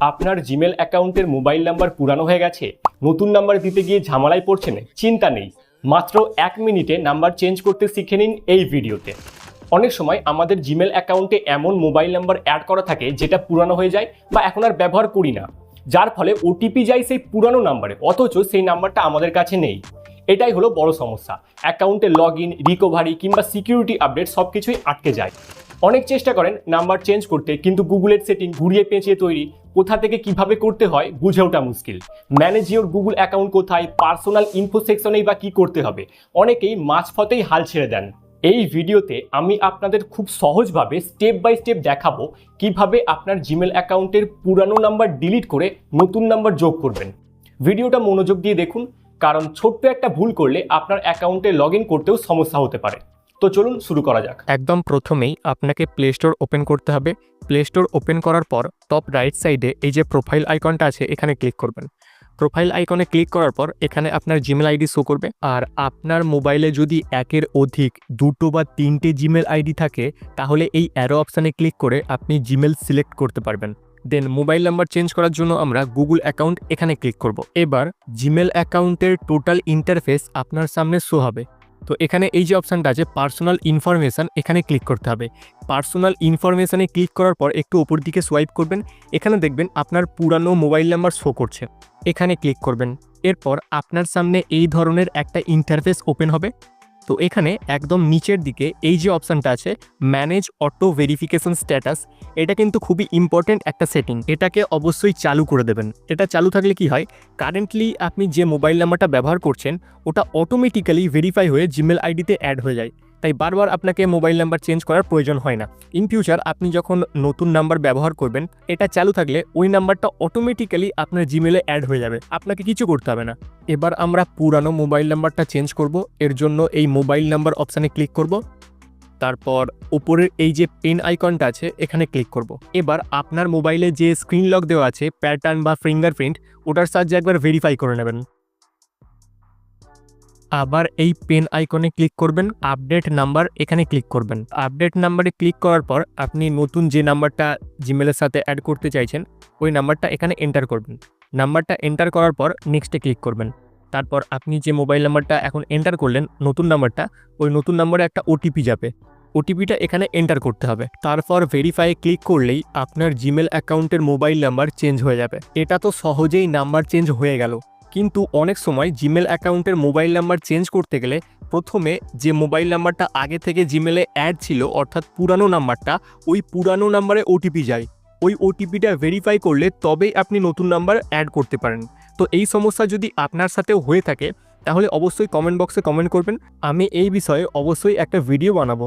আপনার জিমেল অ্যাকাউন্টের mobile number পুরানো হয়ে গেছে, নতুন নাম্বার দিতে গিয়ে ঝামেলায় পড়ছেন, চিন্তা নেই। মাত্র এক মিনিটে নাম্বার চেঞ্জ করতে শিখে নিন এই ভিডিওতে। অনেক সময় আমাদের জিমেল অ্যাকাউন্টে এমন মোবাইল নাম্বার অ্যাড করা থাকে যেটা পুরানো হয়ে যায় বা এখন আর ব্যবহার করি না। যার ফলে ওটিপি যায় সেই পুরানো নাম্বারে, অথচ সেই নাম্বারটা আমাদের কাছে নেই। এটাই হলো বড় সমস্যা। অ্যাকাউন্টে লগ ইন রিকভারি কিংবা সিকিউরিটি আপডেট সব কিছুই আটকে যায়। অনেক চেষ্টা করেন নাম্বার চেঞ্জ করতে, কিন্তু গুগলের সেটিং ঘুরিয়ে পেঁচিয়ে তৈরি কোথা থেকে কীভাবে করতে হয় বুঝে ওঠা মুশকিল। ম্যানেজ ইওর গুগল অ্যাকাউন্ট কোথায়, পার্সোনাল ইনফো সেকশনেই বা কি করতে হবে। অনেকেই মাঝপথেই হাল ছেড়ে দেন। এই ভিডিওতে আমি আপনাদের খুব সহজভাবে স্টেপ বাই স্টেপ দেখাবো কীভাবে আপনার জিমেল অ্যাকাউন্টের পুরানো নাম্বার ডিলিট করে নতুন নাম্বার যোগ করবেন। ভিডিওটা মনোযোগ দিয়ে দেখুন, কারণ ছোট্ট একটা ভুল করলে আপনার অ্যাকাউন্টে লগ করতেও সমস্যা হতে পারে। তো চলুন শুরু করা যাক। একদম প্রথমেই আপনাকে প্লে স্টোর ওপেন করতে হবে। প্লে স্টোর ওপেন করার পর টপ রাইট সাইডে এই যে প্রোফাইল আইকনটা আছে, এখানে ক্লিক করবেন। প্রোফাইল আইকনে ক্লিক করার পর এখানে আপনার জিমেল আইডি শো করবে। আর আপনার মোবাইলে যদি একের অধিক দুটো বা তিনটে জিমেল আইডি থাকে, তাহলে এই অ্যারো অপশানে ক্লিক করে আপনি জিমেল সিলেক্ট করতে পারবেন। দেন মোবাইল নাম্বার চেঞ্জ করার জন্য আমরা গুগল অ্যাকাউন্ট এখানে ক্লিক করব। এবার জিমেল অ্যাকাউন্টের টোটাল ইন্টারফেস আপনার সামনে শো হবে। তো এখানে এই যে অপশানটা আছে পার্সোনাল ইনফরমেশান এখানে ক্লিক করতে হবে। পার্সোনাল ইনফরমেশানে ক্লিক করার পর একটু ওপর দিকে সোয়াইপ করবেন। এখানে দেখবেন আপনার পুরানো মোবাইল নাম্বার শো করছে। এখানে ক্লিক করবেন। এরপর আপনার সামনে এই ধরনের একটা ইন্টারফেস ওপেন হবে। তো এখানে একদম নিচের দিকে এই যে অপশানটা আছে ম্যানেজ অটো ভেরিফিকেশন স্ট্যাটাস এটা কিন্তু খুবই ইম্পর্টেন্ট একটা সেটিং এটাকে অবশ্যই চালু করে দেবেন। এটা চালু থাকলে কি হয় কারেন্টলি আপনি যে মোবাইল নাম্বারটা ব্যবহার করছেন, ওটা অটোমেটিক্যালি ভেরিফাই হয়ে জিমেল আইডিতে অ্যাড হয়ে যায়। তাই বারবার আপনাকে মোবাইল নাম্বার চেঞ্জ করার প্রয়োজন হয় না। ইন ফিউচার আপনি যখন নতুন নাম্বার ব্যবহার করবেন, এটা চালু থাকলে ওই নাম্বারটা অটোমেটিক্যালি আপনার জিমেলে অ্যাড হয়ে যাবে। আপনাকে কিছু করতে হবে না। এবার আমরা পুরানো মোবাইল নাম্বারটা চেঞ্জ করব। এর জন্য এই মোবাইল নাম্বার অপশানে ক্লিক করব। তারপর উপরের এই যে পেন আইকনটা আছে, এখানে ক্লিক করব। এবার আপনার মোবাইলে যে স্ক্রিন লক দেওয়া আছে প্যাটার্ন বা ফিঙ্গারপ্রিন্ট ওটার সাহায্যে একবার ভেরিফাই করে নেবেন। আবার এই পেন আইকনে ক্লিক করবেন আপডেট নাম্বার এখানে ক্লিক করবেন। আপডেট নাম্বারে ক্লিক করার পর আপনি নতুন যে নাম্বারটা জিমেলের সাথে অ্যাড করতে চাইছেন, ওই নাম্বারটা এখানে এন্টার করবেন। নাম্বারটা এন্টার করার পর নেক্সটে ক্লিক করবেন। তারপর আপনি যে মোবাইল নাম্বারটা এখন এন্টার করলেন, নতুন নাম্বারটা ওই নতুন নাম্বারে একটা ওটিপি যাবে। ওটিপিটা এখানে এন্টার করতে হবে। তারপর ভেরিফাই ক্লিক করলেই আপনার জিমেল অ্যাকাউন্টের মোবাইল নাম্বার চেঞ্জ হয়ে যাবে। এটা তো সহজেই নাম্বার চেঞ্জ হয়ে গেল। কিন্তু অনেক সময় জিমেল অ্যাকাউন্টের মোবাইল নাম্বার চেঞ্জ করতে গেলে প্রথমে যে মোবাইল নাম্বারটা আগে থেকে জিমেলে অ্যাড ছিল, অর্থাৎ পুরানো নাম্বারটা, ওই পুরানো নাম্বারে ওটিপি যায়। ওই ওটিপিটা ভেরিফাই করলে তবেই আপনি নতুন নাম্বার অ্যাড করতে পারেন। তো এই সমস্যা যদি আপনার সাথেও হয়ে থাকে, তাহলে অবশ্যই কমেন্ট বক্সে কমেন্ট করবেন। আমি এই বিষয়ে অবশ্যই একটা ভিডিও বানাবো।